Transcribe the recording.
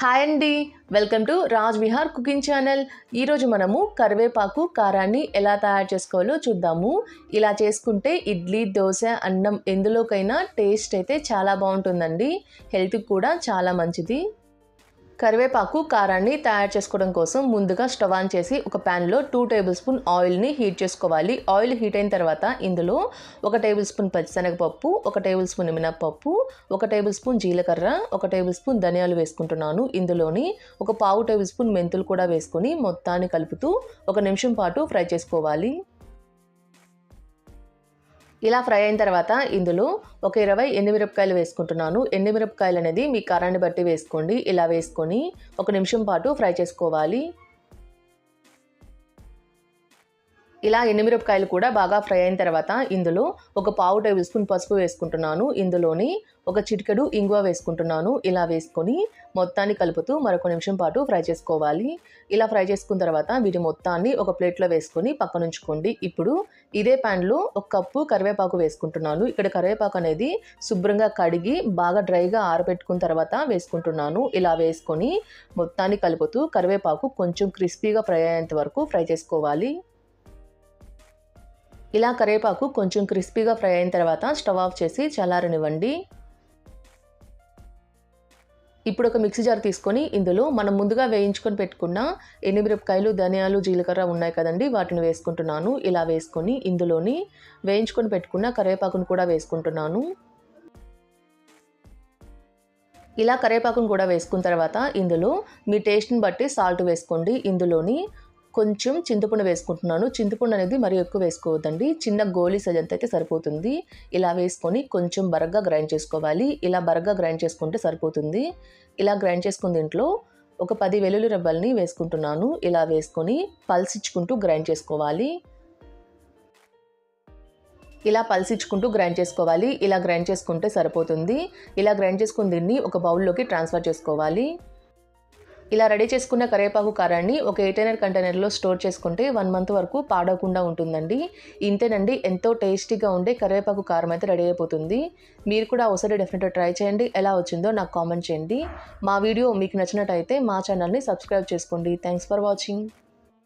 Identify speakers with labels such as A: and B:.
A: Hi అండి. Welcome to Raj Vihar cooking channel. ఈరోజు మనము కరివేపాకు కారాన్ని ఎలా తయారు చేసుకోవాలో చూద్దాము. ఇలా చేసుకుంటే ఇడ్లీ దోశ అన్నం ఎందులోకైనా టేస్ట్ అయితే చాలా బాగుంటుందండి. హెల్త్కి కూడా చాలా మంచిది. కరివేపాకు కారాన్ని తయారు చేసుకోవడం కోసం ముందుగా స్టవ్ ఆన్ చేసి ఒక ప్యాన్లో టూ టేబుల్ స్పూన్ ఆయిల్ని హీట్ చేసుకోవాలి. ఆయిల్ హీట్ అయిన తర్వాత ఇందులో ఒక టేబుల్ స్పూన్ పచ్చిశనగపప్పు ఒక టేబుల్ స్పూన్ మినప్పప్పు ఒక టేబుల్ స్పూన్ జీలకర్ర ఒక టేబుల్ స్పూన్ ధనియాలు వేసుకుంటున్నాను. ఇందులోని ఒక పావు టేబుల్ స్పూన్ మెంతులు కూడా వేసుకొని మొత్తాన్ని కలుపుతూ ఒక నిమిషం పాటు ఫ్రై చేసుకోవాలి. ఇలా ఫ్రై అయిన తర్వాత ఇందులో ఒక ఇరవై మిరపకాయలు వేసుకుంటున్నాను. మిరపకాయలు అనేది మీ కారాన్ని బట్టి వేసుకోండి. ఇలా వేసుకొని ఒక నిమిషం పాటు ఫ్రై చేసుకోవాలి. ఇలా ఎండుమిరపకాయలు కూడా బాగా ఫ్రై అయిన తర్వాత ఇందులో ఒక పావు టేబుల్ స్పూన్ పసుపు వేసుకుంటున్నాను. ఇందులోని ఒక చిటికెడు ఇంగువ వేసుకుంటున్నాను. ఇలా వేసుకొని మొత్తాన్ని కలుపుతూ మరొక నిమిషం పాటు ఫ్రై చేసుకోవాలి. ఇలా ఫ్రై చేసుకున్న తర్వాత వీటి మొత్తాన్ని ఒక ప్లేట్లో వేసుకొని పక్కనుంచుకోండి ఇప్పుడు ఇదే ప్యాన్లో ఒక కప్పు కరివేపాకు వేసుకుంటున్నాను. ఇక్కడ కరివేపాకు అనేది శుభ్రంగా కడిగి బాగా డ్రైగా ఆరబెట్టుకున్న తర్వాత వేసుకుంటున్నాను. ఇలా వేసుకొని మొత్తాన్ని కలుపుతూ కరివేపాకు కొంచెం క్రిస్పీగా ఫ్రై అయ్యేంత వరకు ఫ్రై చేసుకోవాలి. ఇలా కరేపాకు కొంచెం క్రిస్పీగా ఫ్రై అయిన తర్వాత స్టవ్ ఆఫ్ చేసి చల్లారనివ్వండి. ఇప్పుడు ఒక మిక్సీ జార్ తీసుకొని ఇందులో మనం ముందుగా వేయించుకొని పెట్టుకున్న ఎండుమిరపకాయలు ధనియాలు జీలకర్ర ఉన్నాయి కదండి వాటిని వేసుకుంటున్నాను. ఇలా వేసుకొని ఇందులోని వేయించుకొని పెట్టుకున్న కరివేపాకును కూడా వేసుకుంటున్నాను. ఇలా కరివేపాకును కూడా వేసుకున్న తర్వాత ఇందులో మీ టేస్ట్ని బట్టి సాల్ట్ వేసుకోండి. ఇందులోని కొంచెం చింతపండు వేసుకుంటున్నాను. చింతపండు అనేది మరీ ఎక్కువ వేసుకోవద్దండి. చిన్న గోలీ సజంత అయితే సరిపోతుంది. ఇలా వేసుకొని కొంచెం బరగ్గా గ్రైండ్ చేసుకోవాలి. ఇలా బరగ్గా గ్రైండ్ చేసుకుంటే సరిపోతుంది. ఇలా గ్రైండ్ చేసుకున్న దీంట్లో ఒక పది వెల్లుల్లి రెబ్బల్ని వేసుకుంటున్నాను. ఇలా వేసుకొని పల్సిచ్చుకుంటూ గ్రైండ్ చేసుకోవాలి. ఇలా పల్సిచ్చుకుంటూ గ్రైండ్ చేసుకోవాలి. ఇలా గ్రైండ్ చేసుకుంటే సరిపోతుంది. ఇలా గ్రైండ్ చేసుకున్న దీన్ని ఒక బౌల్లోకి ట్రాన్స్ఫర్ చేసుకోవాలి. ఇలా రెడీ చేసుకున్న కరివేపాకు కారాన్ని ఒక ఎయిటైనర్ కంటైనర్లో స్టోర్ చేసుకుంటే వన్ మంత్ వరకు పాడవకుండా ఉంటుందండి. ఇంతేనండి ఎంతో టేస్టీగా ఉండే కరివేపాకు కారం అయితే రెడీ అయిపోతుంది. మీరు కూడా ఒకసారి డెఫినెట్గా ట్రై చేయండి ఎలా వచ్చిందో నాకు కామెంట్ చేయండి. మా వీడియో మీకు నచ్చినట్టయితే మా ఛానల్ని సబ్స్క్రైబ్ చేసుకోండి. Thanks for watching.